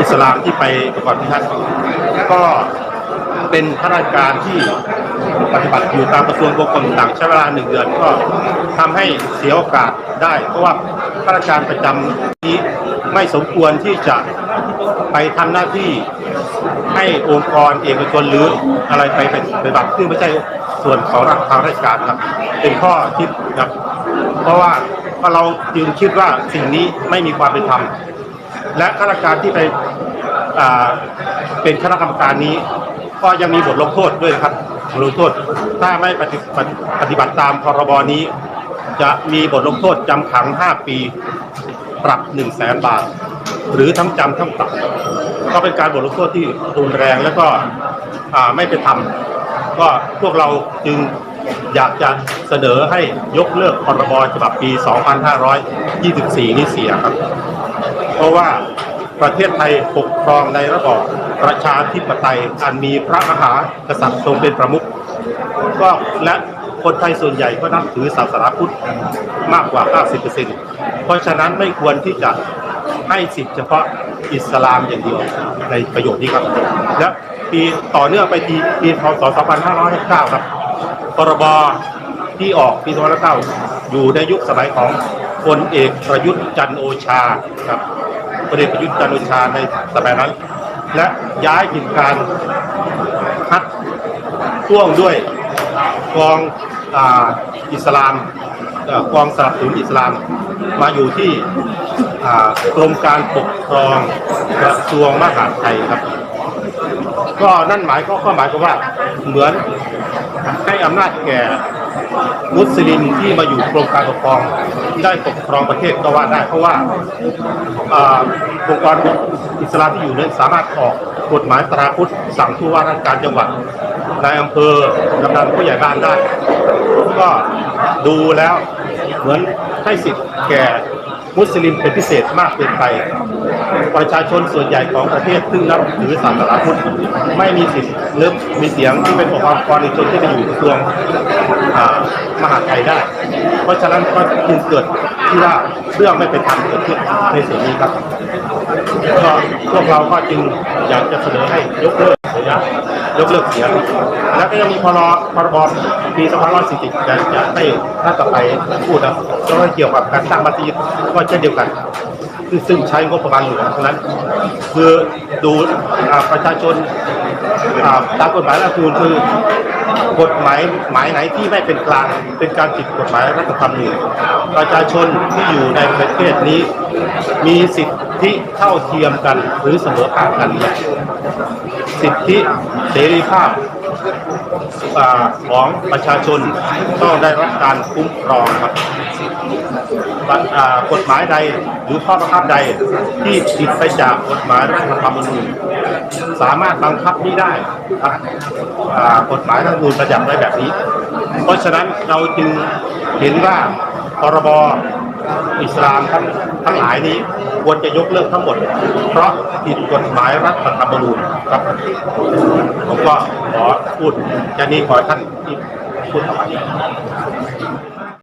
อิสลามที่ไปประกอบพิธีก็เป็นข้าราชการที่ปฏิบัติอยู่ตามกระทรวงกรมต่างใช้เวลาหนึ่งเดือนก็ทำให้เสียโอกาสได้ เพราะว่าข้าราชการประจำนี้ไม่สมควรที่จะไปทำหน้าที่ให้องค์กรเอกชนหรืออะไรไปไปปฏิบัติซึ่งไม่ใช่ส่วนของทางราชการครับ เป็นข้อคิดครับ เพราะว่าเราะเราจึงคิดว่าสิ่งนี้ไม่มีความเป็นธรรม และข้าราชการที่ไปเป็นคณะกรรมการนี้ ก็ยังมีบทลงโทษด้วยนะครับบทลงโทษถ้าไม่ปฏิปฏิปฏบัติตามพรบนี้ จะมีบทลงโทษจำขัง 5 ปี ปรับ 1 0 0 0 0แสนบาท หรือทั้งจำทั้งปรับ ก็เป็นการบทลงโทษที่รุนแรงและก็ไม่เป็นธรรมก็พวกเราจึงอยากจะเสนอให้ยกเลิกพรบฉบับปี 2524 นี้เสียครับ เพราะว่าประเทศไทยปกครองในระบอบประชาธิปไตยอันมีพระมหากษัตริย์ทรงเป็นประมุขก็และคนไทยส่วนใหญ่ก็นับถือศาสนาพุทธมากกว่า50%เพราะฉะนั้นไม่ควรที่จะให้สิทธิเฉพาะอิสลามอย่างเดียวในประโยชน์นี้ครับ และปีต่อเนื่องไปปีปีพศ 2559ครับพรบที่ออกปี2509อยู่ในยุคสมัยของพลเอกประยุทธ์จันทร์โอชาครับ เอกประยุทธ์จันทร์โอชาในสมัยนั้น และย้ายถิ่นการคัดช่วงด้วยกองอ,อิสลามกองสนับสนุนอิสลามมาอยู่ที่กรมการปกครองกระทรวงมหาดไทยครับ ก็นั่นหมายก็ก็หมายความว่าเหมือนให้อำนาจแก่มุสลิมที่มาอยู่กรมการปกครองได้ปกครองประเทศก็ว่าได้เพราะว่าอ่าองค์กรอิสลามที่อยู่นั้นสามารถออกกฎหมายตราพุทธสั่งผู้ว่าราชการจังหวัดนายอำเภอกำนันผู้ใหญ่บ้านได้ ก็ดูแล้วเหมือนให้สิทธิ์แก่ มุสลิมเป็นพิเศษมากเกินไป ประชาชนส่วนใหญ่ของประเทศซึ่งนับถือศาสนาพุทธไม่มีสิทธิ์หรือมีเสียงที่เป็นองค์กรในชนที่จะอยู่กระทรวงมหาไทยได้ เพราะฉะนั้นก็จึงเกิดที่ว่าเรื่องไม่เป็นธรรมเกิดขึ้นในส่วนนี้ครับ ก็พวกเราก็จึงอยากจะเสนอให้ยกเลิกเสียยกเลิกเสีย แล้วก็ยังมีพรพรบปี2540จะจะให้ถ้าต่อไปพูดนะก็เกี่ยวกับการสร้างมัสยิดก็เช่นเดียวกัน ซึ่งซึ่งใช้งบประมาณหลวงทั้งนั้น คือดูประชาชนตามกฎหมายรัฐธรรมนูญคือ กฎหมายหมายไหนที่ไม่เป็นกลาง เป็นการผิดกฎหมายรัฐธรรมนูญประชาชนที่อยู่ในประเทศนี้ มีสิทธิเท่าเทียมกันหรือเสมอภาคกัน สิทธิเสรีภาพของประชาชนต้องได้รับการคุ้มครองครับ กฎหมายใดหรือข้อบังคับใดที่ผิดไปจากกฎหมายรัฐธรรมนูญสามารถบังคับนี้ได้ครับกฎหมายรัฐธรรมนูญประยัติไว้แบบนี้ เพราะฉะนั้นเราจึงเห็นว่าพรบอิสลามทั้งทั้งหลายนี้ควรจะยกเลิกทั้งหมด เพราะผิดกฎหมายรัฐธรรมนูญครับผมก็ขอพูดแค่นี้ขอท่านที่พูดต่อไป